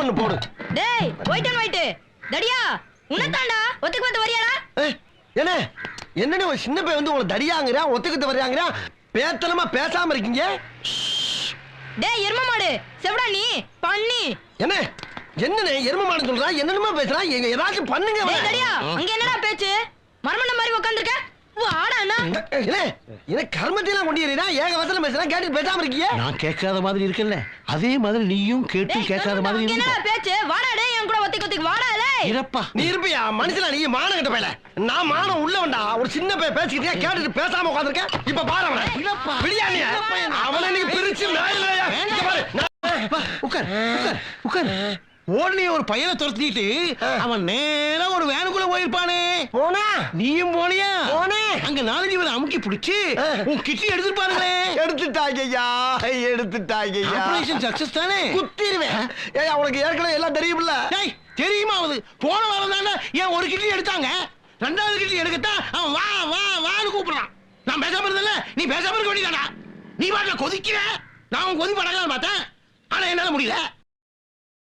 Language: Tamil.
ஒண்ணு போடு. டேய் ஒயிட் அண்ட் தடியா உன்னதாண்டா ஒத்துக்கு வந்து வரியாடா. என்ன? என்னன்னு ஒரு சின்ன பையன் வந்து உங்களை தடியாங்கிறான் ஒத்துக்கிட்டு வர்றாங்கிறான் பேத்தனமா பேசாம இருக்கீங்க? டேய் எரும மாடு செவடா நீ பண்ணி. என்ன? என்னன்னு எரும மாடு சொல்றா? என்னென்னமோ பேசுறான் எங்க ஏதாச்சும் பண்ணுங்க. டேய் தடியா அங்க என்னடா பேச்சு? மரமண்ட மாதிரி அண்ணா என்ன? என்ன கர்மத்தையெல்லாம் கொண்டு ஏறினா ஏக வசனம் பேசுறா? கேட்டு பேசாம நான் கேட்காத மாதிரி இருக்கேன்ல. அதே மாதிரி நீயும் கேட்டு கேட்காத மாதிரி இருக்க பேச்சு? என் கூட ஒத்திக்கு ஒத்திக்கு வாடா டேய். இறப்பா நீ இருப்பியா? மனுஷனா நீ? மானம் கிட்ட போயில நான் மானம் உள்ள வேண்டா ஒரு சின்ன பேசிக்கிட்டே கேட்டுட்டு பேசாம உட்காந்துருக்கேன். இப்ப பாரு அவனை. இல்லப்பா. விடியா நீ என்ன? அவனை நீ பிரிச்சு மேல இங்க பாரு. நான் வா, உட்கார் உட்கார் உட்கார். ஓடனே ஒரு பையனை துரத்திட்டு அவன் நேரா ஒரு வேனுக்குள்ள போயிருப்பானே. போனா? நீயும் போனியா? போனேன். அங்க நாலஞ்சு அமுக்கி பிடிச்சு உன் கிட்டி எடுத்துருப்பானுங்களே. எடுத்துட்டாங்க ஐயா எடுத்துட்டாங்க ஐயா ஆபரேஷன் சக்சஸ் தானே? குத்திடுவேன் ஏய் அவனுக்கு ஏற்கனவே எல்லாம் தெரியுமில்ல டேய் தெரியுமா அது போன வாரம் தானே ஏன் ஒரு கிட்டி எடுத்தாங்க. ரெண்டாவது கிட்டி எடுக்கத்தான் அவன் வா வா வான்னு கூப்பிடுறான். நான் பேசாம இருந்தல நீ பேசாம இருக்க வேண்டியதாடா நீ பாட்டுல கொதிக்கிற? நான் கொதி படலாம் பார்த்தேன். ஆனா என்னால முடியல.